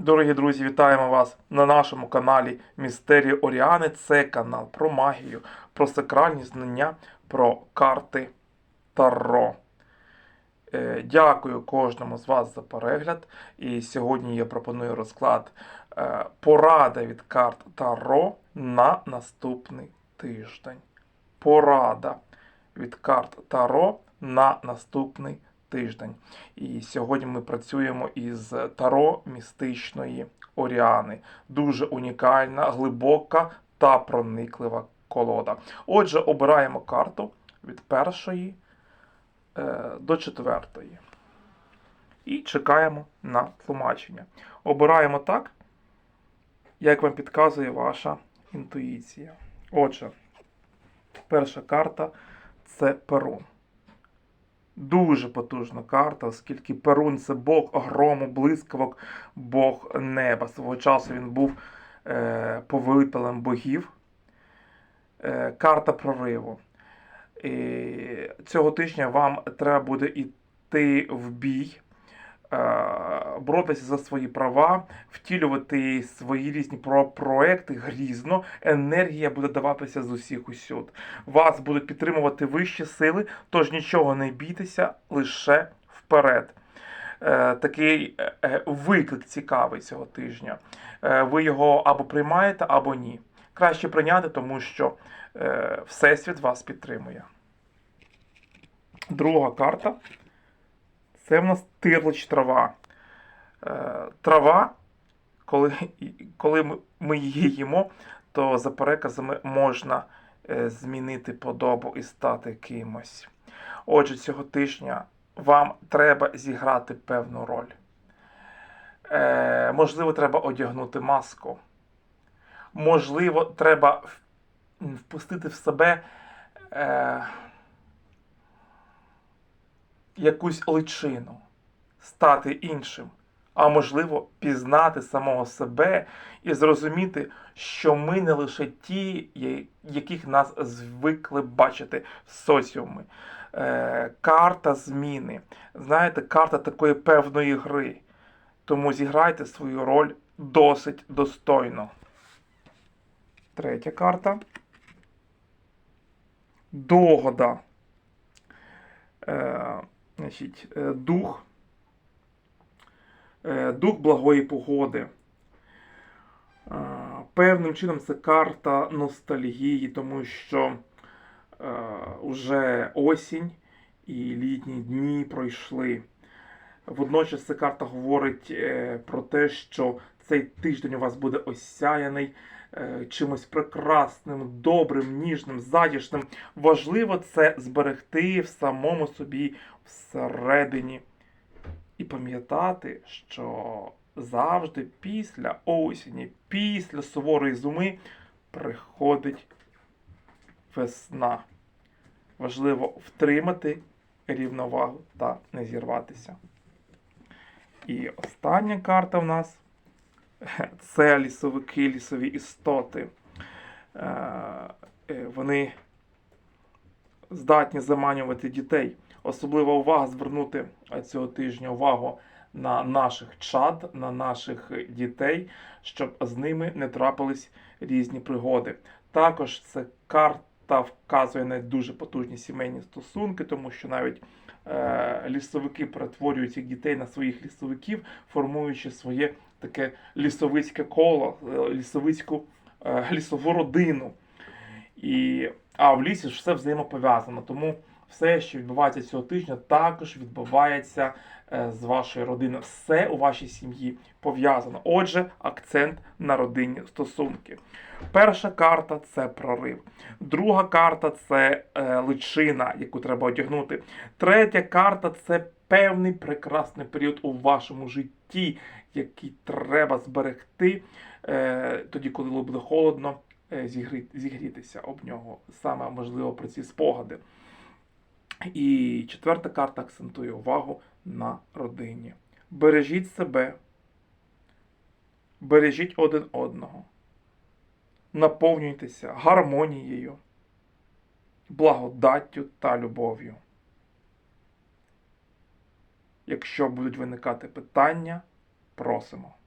Дорогі друзі, вітаємо вас на нашому каналі Містерії Оріани. Це канал про магію, про сакральні знання, про карти Таро. Е, Дякую кожному з вас за перегляд. І сьогодні я пропоную розклад е, порада від карт Таро на наступний тиждень. Порада від карт Таро на наступний тиждень. І сьогодні ми працюємо із Таро містичної Оріани. Дуже унікальна, глибока та прониклива колода. Отже, обираємо карту від першої е, до четвертої. І чекаємо на тлумачення. Обираємо так, як вам підказує ваша інтуїція. Отже, перша карта це Перун. Дуже потужна карта, оскільки Перун це Бог грому, блискавок, Бог неба. Свого часу він був е, повелителем богів. Е, карта прориву. І цього тижня вам треба буде йти в бій, е, боротися за свої права, втілювати свої різні проекти грізно. Енергія буде даватися з усіх усюд. Вас будуть підтримувати вищі сили, тож нічого не бійтеся, лише вперед. Е, такий е, е, виклик цікавий цього тижня. Ви його або приймаєте, або ні. Краще прийняти, тому що Всесвіт вас підтримує. Друга карта це в нас тирлич трава. Е, трава, коли, коли ми- її їмо, то за переказами можна е, змінити подобу і стати кимось. Отже, цього тижня вам треба зіграти певну роль. Е, можливо, треба одягнути маску. Можливо, треба впустити в себе е, якусь личину, стати іншим, а можливо, пізнати самого себе і зрозуміти, що ми не лише ті, яких нас звикли бачити соціуми. Е, карта зміни. Знаєте, карта такої певної гри. Тому зіграйте свою роль досить достойно. Третя карта. Догода. Е, значить, е, дух. Е, дух благої погоди. Е, Певним чином це карта ностальгії, тому що е, уже осінь і літні дні пройшли. Водночас ця карта говорить е, про те, що цей тиждень у вас буде осяяний е, чимось прекрасним, добрим, ніжним, затішним. Важливо це зберегти в самому собі всередині і пам'ятати, що завжди після осені, після суворої зими приходить весна. Важливо втримати рівновагу та не зірватися. І остання карта в нас це лісовики, лісові істоти. Е, е, Вони здатні заманювати дітей. Особлива увага звернути цього тижня увагу на наших чад, на наших дітей, щоб з ними не трапились різні пригоди. Також це карта вказує на дуже потужні сімейні стосунки, тому що навіть е, лісовики перетворюють дітей на своїх лісовиків, формуючи своє таке лісовицьке коло, е, лісовицьку е, лісову родину. І, а в лісі ж все взаємопов'язано. Тому все, що відбувається цього тижня, також відбувається е, з вашою родиною. Все у вашій сім'ї пов'язано. Отже, акцент на родинні стосунки. Перша карта це прорив. Друга карта це е, личина, яку треба одягнути. Третя карта це певний прекрасний період у вашому житті, який треба зберегти е, тоді, коли буде холодно, зігрітися об нього. Саме можливо про ці спогади. І четверта карта акцентує увагу на родині. Бережіть себе, бережіть один одного, наповнюйтеся гармонією, благодаттю та любов'ю. Якщо будуть виникати питання, просимо.